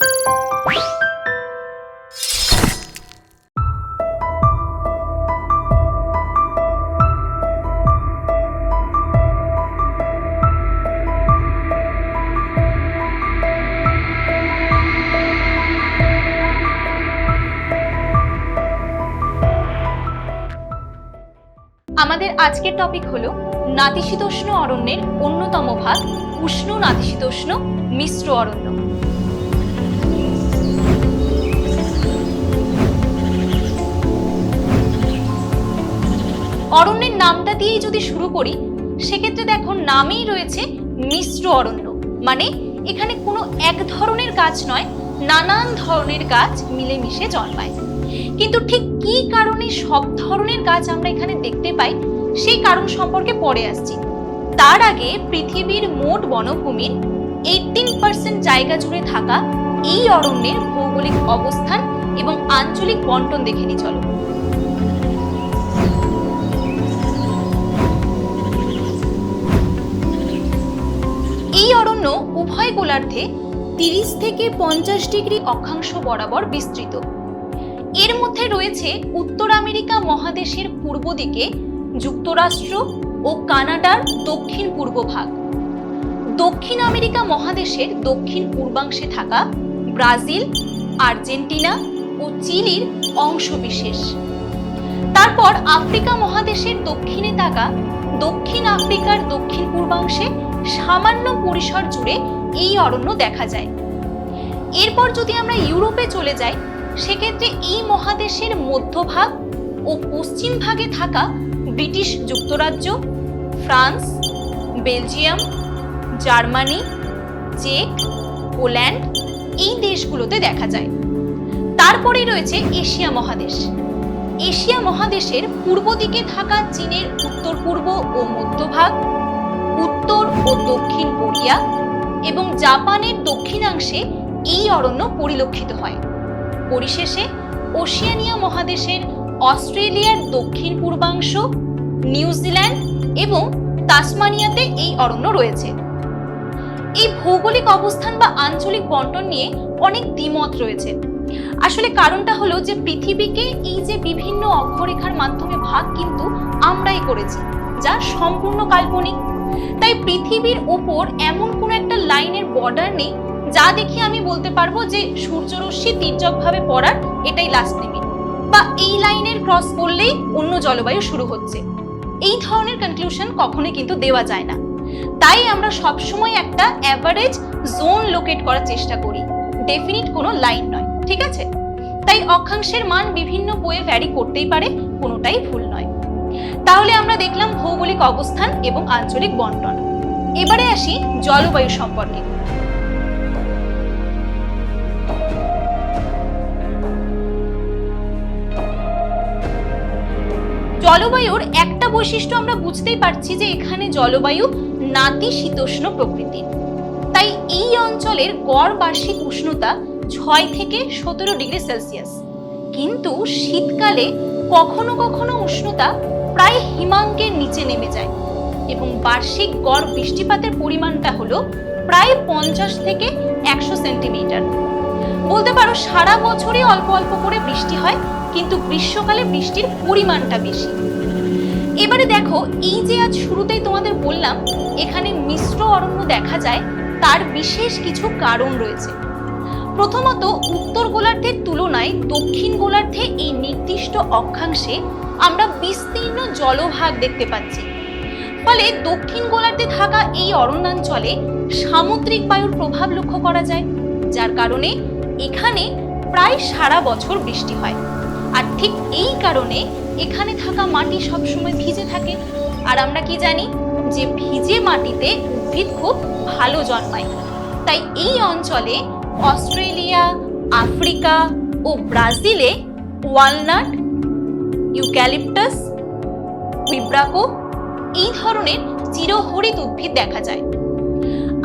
আমাদের আজকের টপিক হলো নাতিশীতোষ্ণ অরণ্যের অন্যতম ভাগ উষ্ণ নাতিশীতোষ্ণ মিশ্র অরণ্য। অরণ্যের নামটা দিয়েই যদি শুরু করি, সেক্ষেত্রে দেখো নামেই রয়েছে মিশ্র অরণ্য। মানে এখানে কোনো এক ধরনের গাছ নয়, নানান ধরনের গাছ মিলেমিশে জন্মায়। কিন্তু ঠিক কি কারণে সব ধরনের গাছ আমরা এখানে দেখতে পাই, সেই কারণ সম্পর্কে পরে আসছি। তার আগে পৃথিবীর মোট বনভূমির এইটিন পার্সেন্ট জায়গা জুড়ে থাকা এই অরণ্যের ভৌগোলিক অবস্থান এবং আঞ্চলিক বন্টন দেখে নি চলো। গোলার্ধে তিরিশ থেকে পঞ্চাশ ডিগ্রি অক্ষাংশ বরাবর বিস্তৃত। এর মধ্যে রয়েছে উত্তর আমেরিকা মহাদেশের পূর্ব দিকে, যুক্তরাষ্ট্র ও কানাডার দক্ষিণ পূর্ব ভাগ। দক্ষিণ আমেরিকা মহাদেশের দক্ষিণ পূর্বাংশে থাকা ব্রাজিল, আর্জেন্টিনা ও চিলির অংশবিশেষ তারপর আফ্রিকা মহাদেশের দক্ষিণে থাকা দক্ষিণ আফ্রিকার দক্ষিণ পূর্বাংশে সামান্য পরিসর জুড়ে এই অরণ্য দেখা যায়। এরপর যদি আমরা ইউরোপে চলে যাই, সেক্ষেত্রে এই মহাদেশের মধ্যভাগ ও পশ্চিম ভাগে থাকা ব্রিটিশ যুক্তরাজ্য, ফ্রান্স, বেলজিয়াম, জার্মানি, চেক, পোল্যান্ড এই দেশগুলোতে দেখা যায়। তারপরেই রয়েছে এশিয়া মহাদেশ। এশিয়া মহাদেশের পূর্ব দিকে থাকা চীনের উত্তর পূর্ব ও মধ্যভাগ, উত্তর ও দক্ষিণ কোরিয়া এবং জাপানের দক্ষিণাংশে এই অরণ্য পরিলক্ষিত হয়। পরিশেষে ওশিয়ানিয়া মহাদেশের অস্ট্রেলিয়ার দক্ষিণ পূর্বাংশ নিউজিল্যান্ড এবং তাসমানিয়াতে এই অরণ্য রয়েছে। এই ভৌগোলিক অবস্থান বা আঞ্চলিক বন্টন নিয়ে অনেক দ্বিমত রয়েছে। আসলে কারণটা হলো যে পৃথিবীকে এই যে বিভিন্ন অক্ষরেখার মাধ্যমে ভাগ কিন্তু আমরাই করেছি, যা সম্পূর্ণ কাল্পনিক। তাই পৃথিবীর ওপর এমন কোনো লাইনের বর্ডার নেই, যা দেখে আমি বলতে পারব যে সূর্যরশ্মি তির্যকভাবে পড়ার এটাই লাস্ট লিমিট বা এই লাইনের ক্রস করলেই অন্য জলবায়ু শুরু হচ্ছে। এই ধরনের কনক্লুশন কখনোই কিন্তু দেওয়া যায় না। তাই আমরা সবসময় একটা অ্যাভারেজ জোন লোকেট করার চেষ্টা করি। ডেফিনিট কোনো লাইন নয়, ঠিক আছে? তাই অক্ষাংশের মান বিভিন্ন বইয়ে ভ্যারি করতেই পারে, কোনোটাই ভুল নয়। তাহলে আমরা দেখলাম ভৌগোলিক অবস্থান এবং আঞ্চলিক বন্টন। এবারে আসি জলবায়ু সম্পর্কে। জলবায়ুর একটা বৈশিষ্ট্য আমরা বুঝতেই পারছি যে এখানে জলবায়ু নাতিশীতোষ্ণ প্রকৃতির। তাই এই অঞ্চলের গড় বার্ষিক উষ্ণতা ছয় থেকে সতেরো ডিগ্রি সেলসিয়াস। কিন্তু শীতকালে কখনো কখনো উষ্ণতা প্রায় হিমাঙ্কের নিচে নেমে যায়। এবং বার্ষিক গড় বৃষ্টিপাতের পরিমাণটা হলো প্রায় পঞ্চাশ থেকে একশো সেন্টিমিটার। বলতে পারো সারা বছরই অল্প অল্প করে বৃষ্টি হয়, কিন্তু গ্রীষ্মকালে বৃষ্টির পরিমাণটা বেশি। এবারে দেখো, এই যে আজ শুরুতেই তোমাদের বললাম, এখানে মিশ্র অরণ্য দেখা যায়, তার বিশেষ কিছু কারণ রয়েছে। প্রথমত, উত্তর গোলার্ধের তুলনায় দক্ষিণ গোলার্ধে এই নির্দিষ্ট অক্ষাংশে আমরা বিস্তীর্ণ জলভাগ দেখতে পাচ্ছি। ফলে দক্ষিণ গোলার্ধে থাকা এই অরণ্যাঞ্চলে সামুদ্রিক বায়ুর প্রভাব লক্ষ্য করা যায়, যার কারণে এখানে প্রায় সারা বছর বৃষ্টি হয়। আর ঠিক এই কারণে এখানে থাকা মাটি সবসময় ভিজে থাকে। আর আমরা কি জানি যে ভিজে মাটিতে উদ্ভিদ খুব ভালো জন্মায়। তাই এই অঞ্চলে অস্ট্রেলিয়া, আফ্রিকা ও ব্রাজিলে ওয়ালনাট, ইউক্যালিপটাস উইব্রাকো এই ধরনের চিরহরিত উদ্ভিদ দেখা যায়।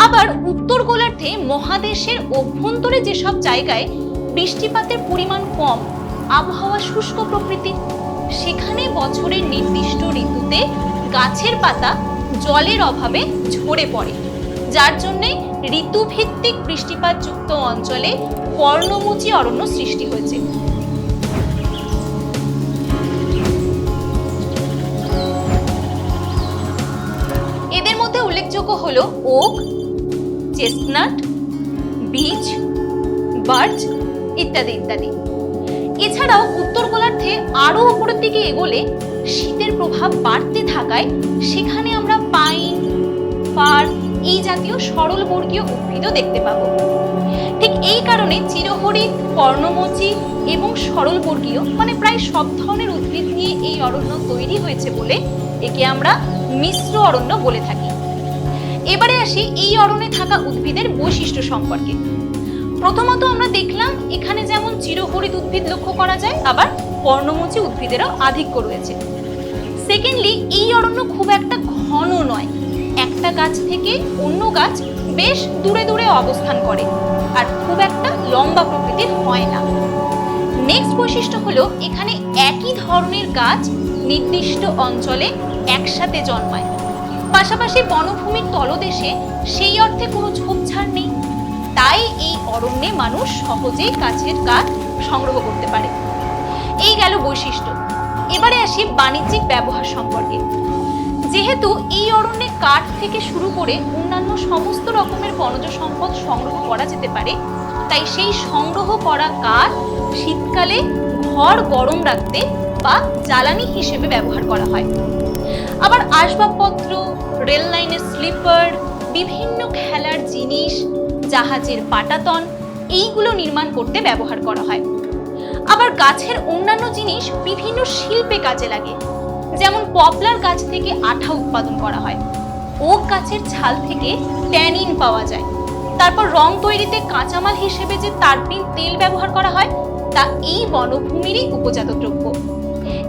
আবার উত্তর গোলার্ধে মহাদেশের অভ্যন্তরে যেসব জায়গায় বৃষ্টিপাতের পরিমাণ কম, আবহাওয়া শুষ্ক প্রকৃতির, সেখানে বছরের নির্দিষ্ট ঋতুতে গাছের পাতা জলের অভাবে ঝরে পড়ে, যার জন্যে ঋতুভিত্তিক বৃষ্টিপাতযুক্ত অঞ্চলে পর্ণমোচী অরণ্য সৃষ্টি হয়েছে। মধ্যে উল্লেখযোগ্য হল ওক, চেস্টনাট বীচ বার্চ ইত্যাদি ইত্যাদি। এছাড়াও উত্তর গোলার্ধে আরও উপরের দিকে এগোলে শীতের প্রভাব বাড়তে থাকায় সেখানে আমরা পাইন, ফার এই জাতীয় সরলবর্গীয় উদ্ভিদও দেখতে পাবো। ঠিক এই কারণে চিরহরিৎ পর্ণমোচী এবং সরলবর্গীয় মানে প্রায় সব ধরনের উদ্ভিদ নিয়ে এই অরণ্য তৈরি হয়েছে বলে একে আমরা মিশ্র অরণ্য বলে থাকি। এবারে আসি এই অরণ্যে থাকা উদ্ভিদের বৈশিষ্ট্য সম্পর্কে। প্রথমত আমরা দেখলাম, এখানে যেমন চিরহরিত উদ্ভিদ লক্ষ্য করা যায়, আবার পর্ণমোচী উদ্ভিদেরও আধিক্য রয়েছে। সেকেন্ডলি এই অরণ্য খুব একটা ঘন নয়। একটা গাছ থেকে অন্য গাছ বেশ দূরে দূরে অবস্থান করে, আর খুব একটা লম্বা প্রকৃতির হয় না। নেক্সট বৈশিষ্ট্য হলো, এখানে একই ধরনের গাছ নির্দিষ্ট অঞ্চলে একসাথে জন্মায়। পাশাপাশি বনভূমির তলদেশে সেই অর্থে কোনো ঝোপঝাড় নেই। তাই এই অরণ্যে মানুষ সহজেই গাছের কাঠ সংগ্রহ করতে পারে। এই গেল বৈশিষ্ট্য। এবারে আসি বাণিজ্যিক ব্যবহার সম্পর্কে। যেহেতু এই অরণ্যে কাঠ থেকে শুরু করে অন্যান্য সমস্ত রকমের বনজ সম্পদ সংগ্রহ করা যেতে পারে, তাই সেই সংগ্রহ করা কাঠ শীতকালে ঘর গরম রাখতে বা জ্বালানি হিসেবে ব্যবহার করা হয়। আসবাবপত্র, রেল লাইনের স্লিপার, বিভিন্ন খেলার জিনিস, জাহাজের পাটাতন, এইগুলো নির্মাণ করতে ব্যবহার করা হয়। আবার গাছের অন্যান্য জিনিস বিভিন্ন শিল্পে কাজে লাগে। যেমন পপলার গাছ থেকে আঠা উৎপাদন করা হয়। ওক গাছের ছাল থেকে ট্যানিন পাওয়া যায়। তারপর রং তৈরিতে কাঁচামাল হিসেবে যে তারপিন তেল ব্যবহার করা হয়, তা এই বনভূমিরই উপজাত দ্রব্য।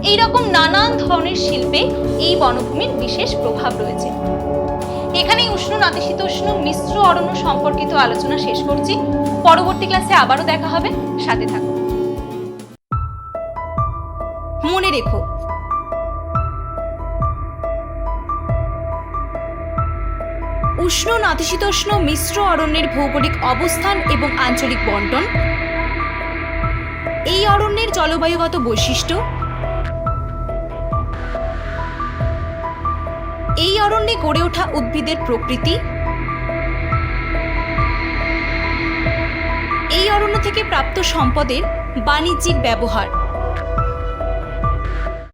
এইরকম নানান ধরনের শিল্পে এই বনভূমির বিশেষ প্রভাব রয়েছে। এখানে উষ্ণ নাতিশীতোষ্ণ মিশ্র অরণ্য সম্পর্কিত আলোচনা শেষ করছি। পরবর্তী ক্লাসে আবারও দেখা হবে। সাথে থাকুন। মনে রেখো। উষ্ণ নাতিশীতোষ্ণ মিশ্র অরণ্যের ভৌগোলিক অবস্থান এবং আঞ্চলিক বন্টন। এই অরণ্যের জলবায়ুগত বৈশিষ্ট্য এই অরণ্যে গড়ে ওঠা উদ্ভিদের প্রকৃতি? এই অরণ্য থেকে প্রাপ্ত সম্পদের বাণিজ্যিক ব্যবহার।